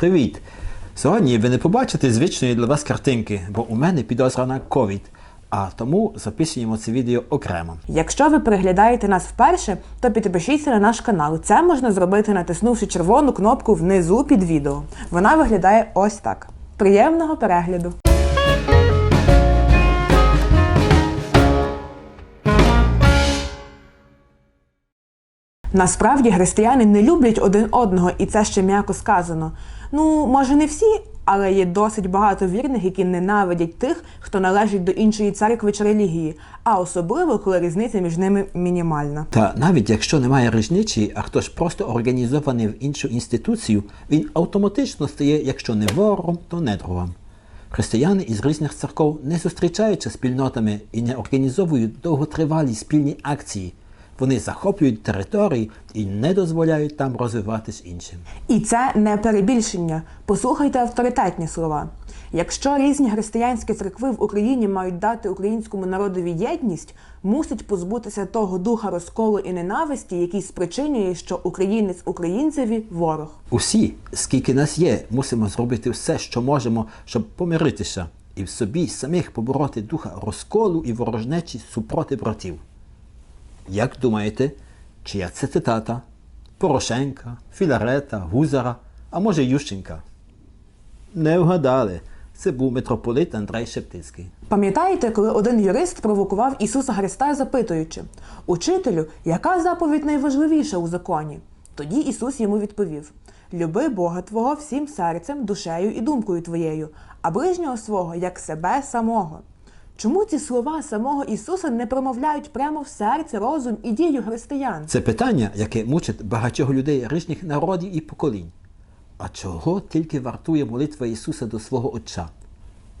Привіт! Сьогодні ви не побачите звичної для вас картинки, бо у мене підозра на ковід, а тому записуємо це відео окремо. Якщо ви переглядаєте нас вперше, то підпишіться на наш канал. Це можна зробити, натиснувши червону кнопку внизу під відео. Вона виглядає ось так. Приємного перегляду! Насправді християни не люблять один одного, і це ще м'яко сказано. Ну, може, не всі, але є досить багато вірних, які ненавидять тих, хто належить до іншої церкви чи релігії, а особливо, коли різниця між ними мінімальна. Та навіть якщо немає різниці, а хтось просто організований в іншу інституцію, він автоматично стає, якщо не ворогом, то недругом. Християни із різних церков не зустрічаються спільнотами і не організовують довготривалі спільні акції. Вони захоплюють території і не дозволяють там розвиватись іншим. І це не перебільшення. Послухайте авторитетні слова. Якщо різні християнські церкви в Україні мають дати українському народові єдність, мусить позбутися того духа розколу і ненависті, який спричинює, що українець українцеві ворог. Усі, скільки нас є, мусимо зробити все, що можемо, щоб помиритися і в собі самих побороти духа розколу і ворожнечі супроти братів. Як думаєте, чия це цитата? Порошенка, Філарета, Гузара, а може Ющенка? Не вгадали. Це був митрополит Андрей Шептицький. Пам'ятаєте, коли один юрист провокував Ісуса Христа, запитуючи: Учителю, яка заповідь найважливіша у законі? Тоді Ісус йому відповів: Люби Бога Твого всім серцем, душею і думкою твоєю, а ближнього свого як себе самого. Чому ці слова самого Ісуса не промовляють прямо в серце, розум і дію християн? Це питання, яке мучить багатьох людей різних народів і поколінь. А чого тільки вартує молитва Ісуса до свого Отця?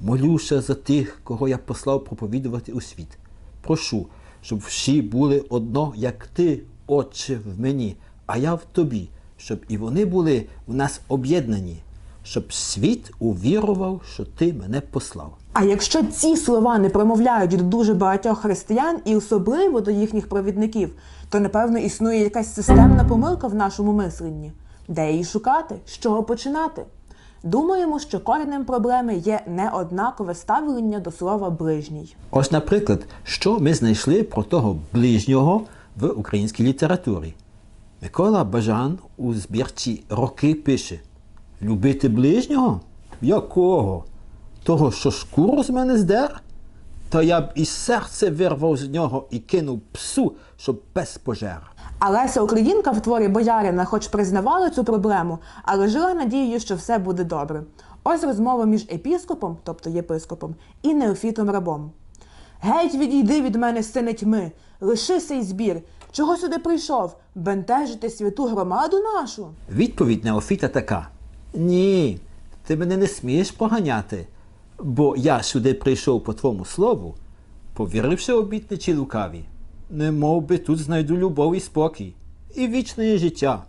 Молюся за тих, кого я послав проповідувати у світ. Прошу, щоб всі були одно, як ти, Отче, в мені, а я в тобі, щоб і вони були в нас об'єднані, щоб світ увірував, що ти мене послав. А якщо ці слова не промовляють до дуже багатьох християн і особливо до їхніх провідників, то напевно існує якась системна помилка в нашому мисленні. Де її шукати? З чого починати? Думаємо, що коренем проблеми є неоднакове ставлення до слова ближній. Ось, наприклад, що ми знайшли про того ближнього в українській літературі. Микола Бажан у збірці Роки пише: Любити ближнього? Якого? Того, що шкуру з мене здер? Та я б і серце вирвав з нього і кинув псу, щоб пес пожер. А Леся Українка в творі Боярина хоч признавала цю проблему, але жила надією, що все буде добре. Ось розмова між епіскопом, тобто єпископом, і неофітом рабом. Геть відійди від мене, сине тьми, лиши сей збір. Чого сюди прийшов? Бентежити святу громаду нашу? Відповідь Неофіта така: Ні, ти мене не смієш поганяти, бо я сюди прийшов по твому слову, повіривши обітниці лукаві, не мов би тут знайду любов і спокій, і вічне життя.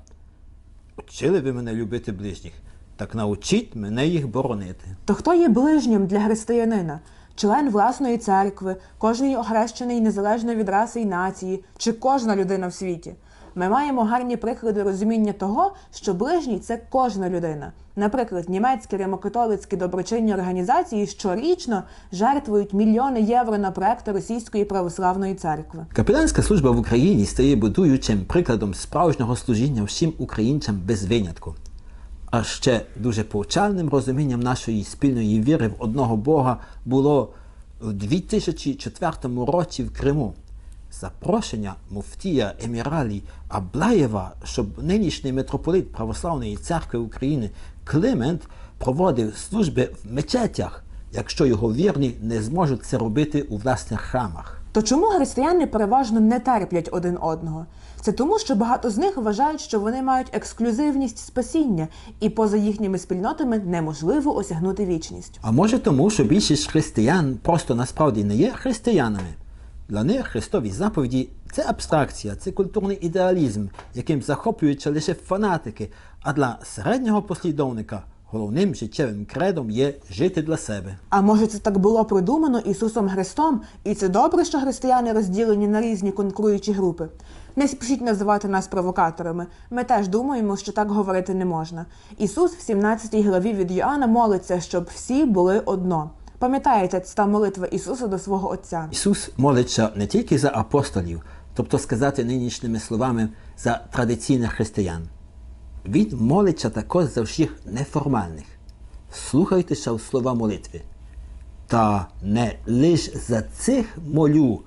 Учили ви мене любити ближніх, так научіть мене їх боронити. То хто є ближнім для християнина? Член власної церкви, кожний охрещений незалежно від раси і нації, чи кожна людина в світі? Ми маємо гарні приклади розуміння того, що ближній це кожна людина. Наприклад, німецькі римокатолицькі доброчинні організації щорічно жертвують мільйони євро на проекти Російської православної церкви. Капеланська служба в Україні стає будуючим прикладом справжнього служіння всім українцям без винятку. А ще дуже повчальним розумінням нашої спільної віри в одного Бога було у 2004 році в Криму. Запрошення муфтія Еміралі Аблаєва, щоб нинішній митрополит Православної церкви України Климент проводив служби в мечетях, якщо його вірні не зможуть це робити у власних храмах. То чому християни переважно не терплять один одного? Це тому, що багато з них вважають, що вони мають ексклюзивність спасіння, і поза їхніми спільнотами неможливо осягнути вічність. А може тому, що більшість християн просто насправді не є християнами. Для них Христові заповіді це абстракція, це культурний ідеалізм, яким захоплюються лише фанатики, а для середнього послідовника головним життєвим кредом є жити для себе. А може це так було продумано Ісусом Христом, і це добре, що християни розділені на різні конкуруючі групи. Не спішіть називати нас провокаторами. Ми теж думаємо, що так говорити не можна. Ісус в 17 главі від Йоанна молиться, щоб всі були одно. Пам'ятаєте, та молитва Ісуса до свого Отця. Ісус молиться не тільки за апостолів, тобто сказати нинішніми словами за традиційних християн. Він молиться також за всіх неформальних. Слухайтеся в слова молитви. Та не лише за цих молю,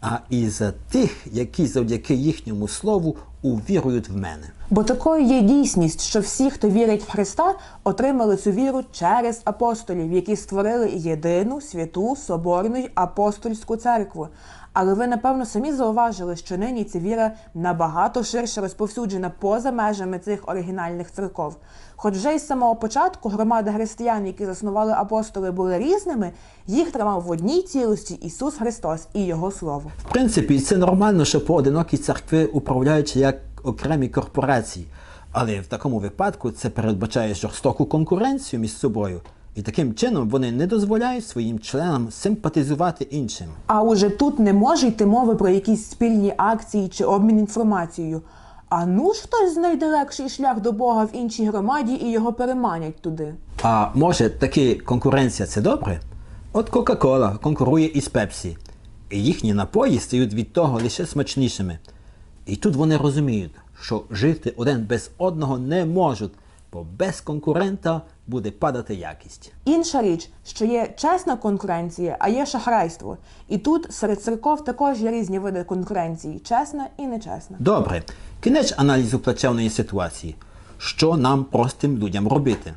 а і за тих, які завдяки їхньому слову увірують в мене. Бо такою є дійсність, що всі, хто вірить в Христа, отримали цю віру через апостолів, які створили єдину святу соборну й апостольську церкву. Але ви, напевно, самі зауважили, що нині ця віра набагато ширше розповсюджена поза межами цих оригінальних церков. Хоч вже із самого початку громади християн, які заснували апостоли, були різними, їх тримав в одній цілості Ісус Христос і Його Слово. В принципі, це нормально, що поодинокі церкви управляються як окремі корпорації, але в такому випадку це передбачає жорстоку конкуренцію між собою, і таким чином вони не дозволяють своїм членам симпатизувати іншим. А уже тут не може йти мови про якісь спільні акції чи обмін інформацією. А ну ж хтось знайде легший шлях до Бога в іншій громаді і його переманять туди. А може таки конкуренція це добре? От Кока-Кола конкурує із Пепсі, і їхні напої стають від того лише смачнішими. І тут вони розуміють, що жити один без одного не можуть, бо без конкурента буде падати якість. Інша річ, що є чесна конкуренція, а є шахрайство. І тут серед церков також є різні види конкуренції: чесна і нечесна. Добре, кінець аналізу плачевної ситуації. Що нам простим людям робити?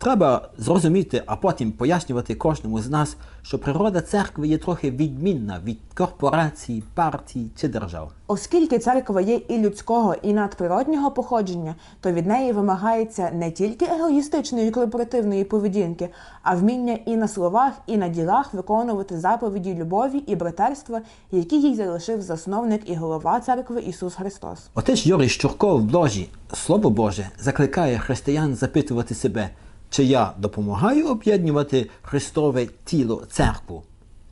Треба зрозуміти, а потім пояснювати кожному з нас, що природа церкви є трохи відмінна від корпорацій, партій чи держав. Оскільки церква є і людського, і надприроднього походження, то від неї вимагається не тільки егоїстичної і корпоративної поведінки, а вміння і на словах, і на ділах виконувати заповіді любові і братерства, які їй залишив засновник і голова церкви Ісус Христос. Отець Юрій Щурков в ложі Слово Боже закликає християн запитувати себе, чи я допомагаю об'єднувати Христове тіло церкву,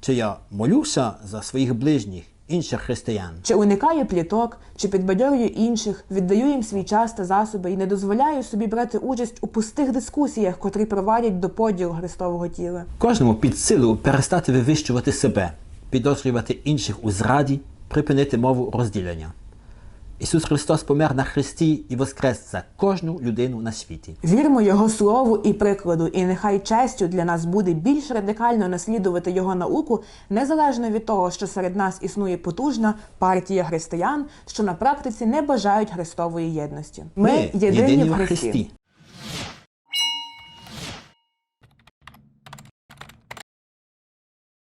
чи я молюся за своїх ближніх, інших християн. Чи уникаю пліток, чи підбадьорюю інших, віддаю їм свій час та засоби і не дозволяю собі брати участь у пустих дискусіях, котрі провадять до поділу Христового тіла. Кожному під силу перестати вивищувати себе, підозрювати інших у зраді, припинити мову розділення. Ісус Христос помер на хресті і воскрес за кожну людину на світі. Вірмо Його слову і прикладу, і нехай честю для нас буде більш радикально наслідувати Його науку, незалежно від того, що серед нас існує потужна партія християн, що на практиці не бажають Христової єдності. Ми, єдині в Христі.